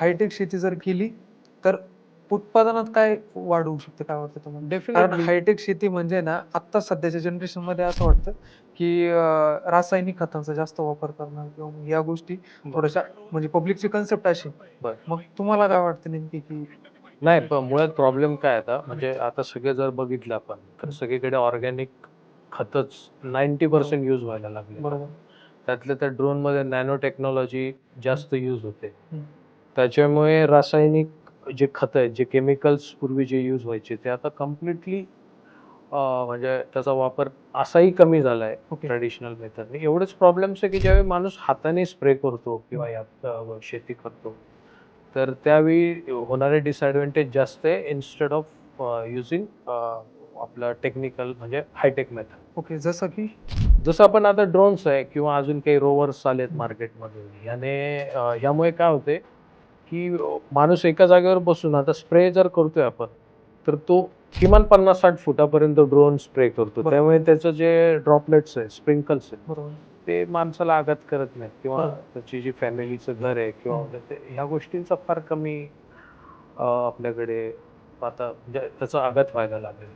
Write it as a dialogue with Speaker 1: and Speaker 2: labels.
Speaker 1: Hi tech शेती जर केली तर उत्पादनात काय वाढ होऊ शकते काय वाटतं तुम्हाला? कारण
Speaker 2: डेफिनेटली
Speaker 1: हायटेक शेती म्हणजे ना आता सध्याच्या जनरेशनमध्ये असं वाटतं की अं, रासायनिक खतांचा जास्त वापर करणं किंवा मग या गोष्टी थोड्याशा म्हणजे पब्लिकची कन्सेप्ट अशी.
Speaker 2: बर.
Speaker 1: मग तुम्हाला काय वाटतं नेमकी की?
Speaker 2: नाही पण मुळात प्रॉब्लेम काय आता म्हणजे आता सगळे जर बघितलं आपण तर सगळीकडे ऑर्गॅनिक खतच नाईन्टी पर्सेंट यूज व्हायला लागले
Speaker 1: बरोबर.
Speaker 2: त्यातल्या त्या ड्रोनमध्ये नॅनो टेक्नॉलॉजी जास्त यूज होते.
Speaker 1: हम्म.
Speaker 2: त्याच्यामुळे रासायनिक जे खत आहेत जे केमिकल्स पूर्वी जे यूज व्हायचे ते आता कम्प्लिटली म्हणजे त्याचा वापर असाही कमी झालाय
Speaker 1: ओके
Speaker 2: ट्रेडिशनल मेथडने एवढेच प्रॉब्लेम्स आहे की ज्यावेळी माणूस हाताने स्प्रे करतो किंवा यात शेती करतो तर त्यावेळी होणारे डिसएडव्हान्टेज जास्त आहे इन्स्टेड ऑफ युझिंग आपलं टेक्निकल म्हणजे हायटेक मेथड
Speaker 1: ओके जसं की?
Speaker 2: जसं आपण आता ड्रोन्स आहे किंवा अजून काही रोवर्स आलेत मार्केटमध्ये याने यामुळे काय होते की माणूस एका जागेवर बसून आता स्प्रे जर करतोय आपण तर तो किमान पन्नास साठ फुटापर्यंत ड्रोन स्प्रे करतो. त्यामुळे त्याचं जे ड्रॉपलेट्स आहे स्प्रिंकल्स आहे ते माणसाला आघात करत नाही किंवा त्याची जी फॅमिलीचं घर आहे किंवा म्हणजे ह्या गोष्टींचा फार कमी आपल्याकडे आता म्हणजे त्याचा आघात व्हायला लागेल